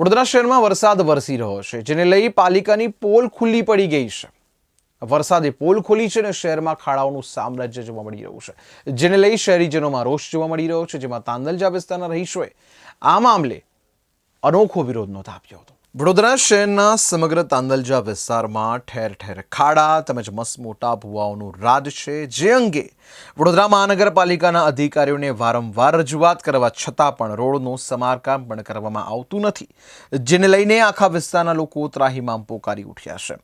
વડોદરા શહેરમાં વરસાદ વરસી રહ્યો છે, જેને લઈ પાલિકાની પોલ ખુલ્લી પડી ગઈ છે. વરસાદે પોલ ખોલી છે અને શહેરમાં ખાડાઓનું સામ્રાજ્ય જોવા મળી રહ્યું છે. જેને લઈ શહેરીજનોમાં રોષ જોવા મળી રહ્યો છે, જેમાં તાંદલજા વિસ્તારના રહીશોએ આ મામલે અનોખો વિરોધ નોંધાવ્યો હતો. વડોદરા શહેરના સમગ્ર તાંદલજા વિસ્તારમાં ઠેર ઠેર ખાડા તેમજ મસમોટા ભુવાઓનું રાજ છે. જે અંગે વડોદરા મહાનગરપાલિકાના અધિકારીઓને વારંવાર રજૂઆત કરવા છતાં પણ રોડનું સમારકામ પણ કરવામાં આવતું નથી, જેને લઈને આખા વિસ્તારના લોકો ત્રાહિમામ પોકારી ઉઠ્યા છે.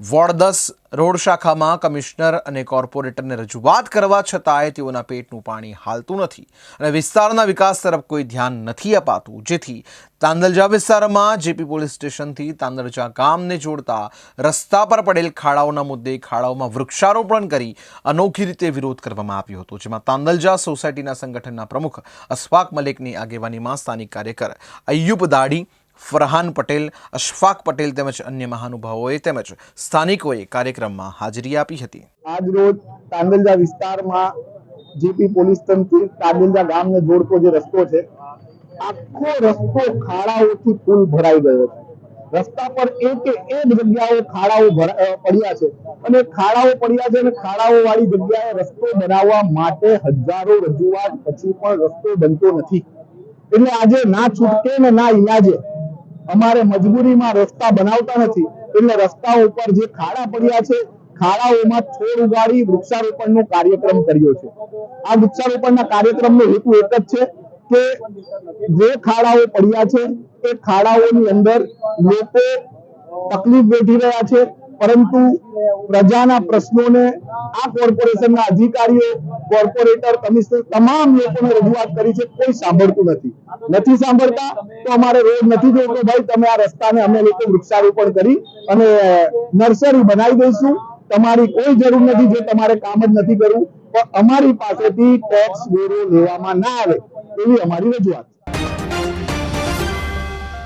વોર્ડ દસ રોડ શાખામાં કમિશનર અને કોર્પોરેટરને રજૂઆત કરવા છતાંય તેઓના પેટનું પાણી હાલતું નથી અને વિસ્તારના વિકાસ તરફ કોઈ ધ્યાન નથી અપાતું. જેથી તાંદલજા વિસ્તારમાં જેપી પોલીસ સ્ટેશનથી તાંદલજા ગામને જોડતા રસ્તા પર પડેલ ખાડાઓના મુદ્દે ખાડાઓમાં વૃક્ષારોપણ કરી અનોખી રીતે વિરોધ કરવામાં આવ્યો હતો, જેમાં તાંદલજા સોસાયટીના સંગઠનના પ્રમુખ અસફાક મલિકની આગેવાનીમાં સ્થાનિક કાર્યકર અય્યુબ દાડી ફરહાન પટેલ, અશફાક પટેલ તેમજ અન્ય મહાનુભાવોએ તેમજ સ્થાનિકોએ કાર્યક્રમમાં હાજરી આપી હતી. આજ રોજ કાંદલજા વિસ્તારમાં જીપી પોલીસ તંત્ર કાંદલજા ગામને જોડતો જે રસ્તો છે, આખો રસ્તો ખાડાઓથી ફૂલ ભરાઈ ગયો છે. રસ્તા પર એક એક જગ્યાએ ખાડાઓ પડ્યા છે અને ખાડાઓ પડ્યા છે અને ખાડાઓ વાળી જગ્યાએ રસ્તો બનાવવા માટે હજારો રજૂઆત પછી પણ રસ્તો બનતો નથી. એટલે આજે ના છૂટકે ને ના ઈલાજે અમારે મજબૂરીમાં રસ્તા બનાવતા નથી. એટલે રસ્તા ઉપર જે ખાડા પડ્યા છે, ખાડાઓમાં છોડ ઉગાડી વૃક્ષારોપણનો કાર્યક્રમ કર્યો છે. આ વૃક્ષારોપણના કાર્યક્રમનો હેતુ એક જ છે કે જે ખાડાઓ પડ્યા છે, એ ખાડાઓની અંદર લોકો તકલીફ વેઠી રહ્યા છે પરંતુ પ્રજાના પ્રશ્નોને આ કોર્પોરેશનના અધિકારીઓ, કોર્પોરેટર, કમિશનર તમામ લોકોને રજૂઆત કરી છે, કોઈ સાંભળતું નથી. નથી સાંભળતા તો અમારે રોડ નથી જોતો ભાઈ, તમે આ રસ્તાને અમે લોકો વૃક્ષારોપણ કરી અને નર્સરી બનાવી દઈશું. તમારી કોઈ જરૂર નથી જો તમારે કામ જ નથી કરવું પણ અમારી પાસેથી ટેક્સ વેરો લેવામાં ના આવે, એવી અમારી રજૂઆત